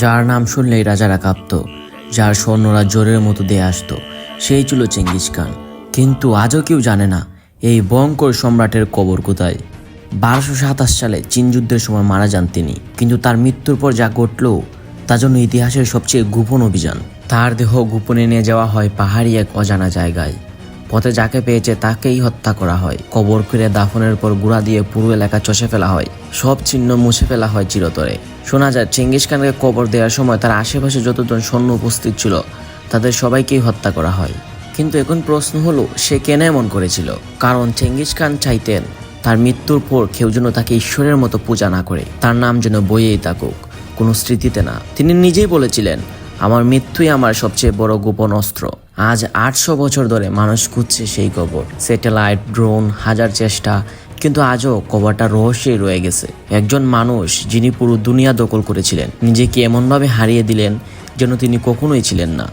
যার নাম শুনলেই রাজারা কাঁপত, যার সৈন্যরা জোরের মতো দিয়ে আসত, সেই ছিল চেঙ্গিস খান। কিন্তু আজও কেউ জানে না এই ভয়ঙ্কর সম্রাটের কবর কোথায়। বারোশো সাতাশ সালে চীন যুদ্ধের সময় মারা যান তিনি, কিন্তু তার মৃত্যুর পর যা ঘটল তা জন্য ইতিহাসের সবচেয়ে গোপন অভিযান। তার দেহ গোপনে নিয়ে যাওয়া হয় পাহাড়ি এক অজানা জায়গায়। পথে যাকে পেয়েছে তাকেই হত্যা করা হয়। কবর করে দাফনের পর গুড়া দিয়ে পুরো এলাকা চষে ফেলা হয়। সব চিহ্ন মুছে ফেলা হয় চিরতরে। শোনা যায়, চেঙ্গিস খানকে কবর দেওয়ার সময় তার আশেপাশে যতজন সৈন্য উপস্থিত ছিল, তাদের সবাইকেই হত্যা করা হয়। কিন্তু এখন প্রশ্ন হলো, সে কেন এমন করেছিল? কারণ চেঙ্গিস খান চাইতেন, তার মৃত্যুর পর কেউ যেন তাকে ঈশ্বরের মতো পূজা না করে। তার নাম যেন বইয়েই থাকুক, কোনো স্মৃতিতে না। তিনি নিজেই বলেছিলেন আমার মৃত্যুই আমার সবচেয়ে বড় গোপন অস্ত্র। আজ আটশো বছর ধরে মানুষ খুঁজছে সেই কবর। স্যাটেলাইট, ড্রোন, হাজার চেষ্টা, কিন্তু আজও কবরটা রহস্যই রয়ে গেছে। একজন মানুষ যিনি পুরো দুনিয়া দখল করেছিলেন, নিজেকে এমনভাবে হারিয়ে দিলেন যেন তিনি কখনোই ছিলেন না।